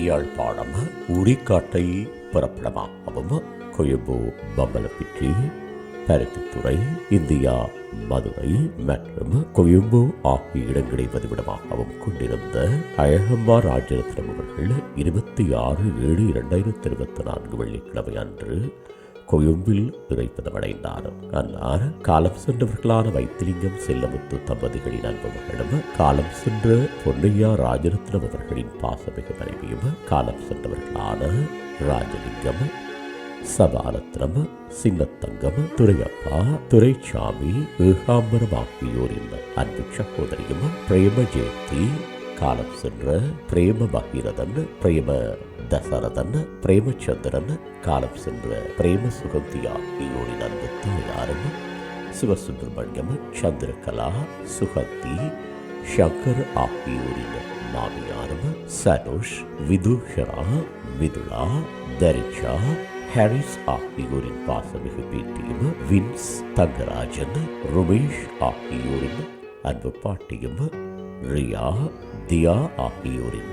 யாழ்ப்பாணம் உரிக்காட்டை புறப்படமாகவும் கொழும்பு பம்பலப்பிட்டி பருத்தித்துறை இந்தியா மதுரை மற்றும் கொழும்பு ஆகிய இடங்களை வதிவிடமாகவும் கொண்டிருந்த அழகம்மா ராஜரத்னம் அவர்கள் இருபத்தி ஆறு ஏழு இரண்டாயிரத்தி இருபத்தி நான்கு வெள்ளிக்கிழமை அன்று கொழும்பில் இறைப்பதமடைந்தார் அன்னார் காலம் சென்றவர்களான வைத்திலிங்கம் செல்லமுத்து தம்பதிகளின் அன்பு மகளும் காலம் சென்ற பொன்னையா ராஜரத்னம் அவர்களின் பாசமிகு மனைவியும் காலம் சென்றவர்களான ராஜலிங்கம் சபாரத்னம் சின்னத்தங்கம் துரையப்பா துரைசாமி ஏகாம்பரம் ஆகியோரின் அன்பு சகோதரியும் பிரேம ஜெயந்தி காலம் சென்ற பிரேம பகீரதன் பிரேம தசரதன் பிரேமச்சந்திரன் காலம் சென்ற பிரேம சுகந்தியா ஆகியோரின் அன்பு தாயாரும் சிவசுப்பிரமணியம் சந்திரகலா சுகந்தி சங்கர் ஆகியோரின் மாமியாரும் சனுஷ் விதூஷரா மிதுளா தரிஷா ஹாரிஸ் ஆகியோரின் பாசமிகு பேட்டியும் வின்ஸ் தங்கராஜன் ருமேஷ் ஆகியோரின் அன்பு பாட்டியும் ரியா தியா ஆகியோரின்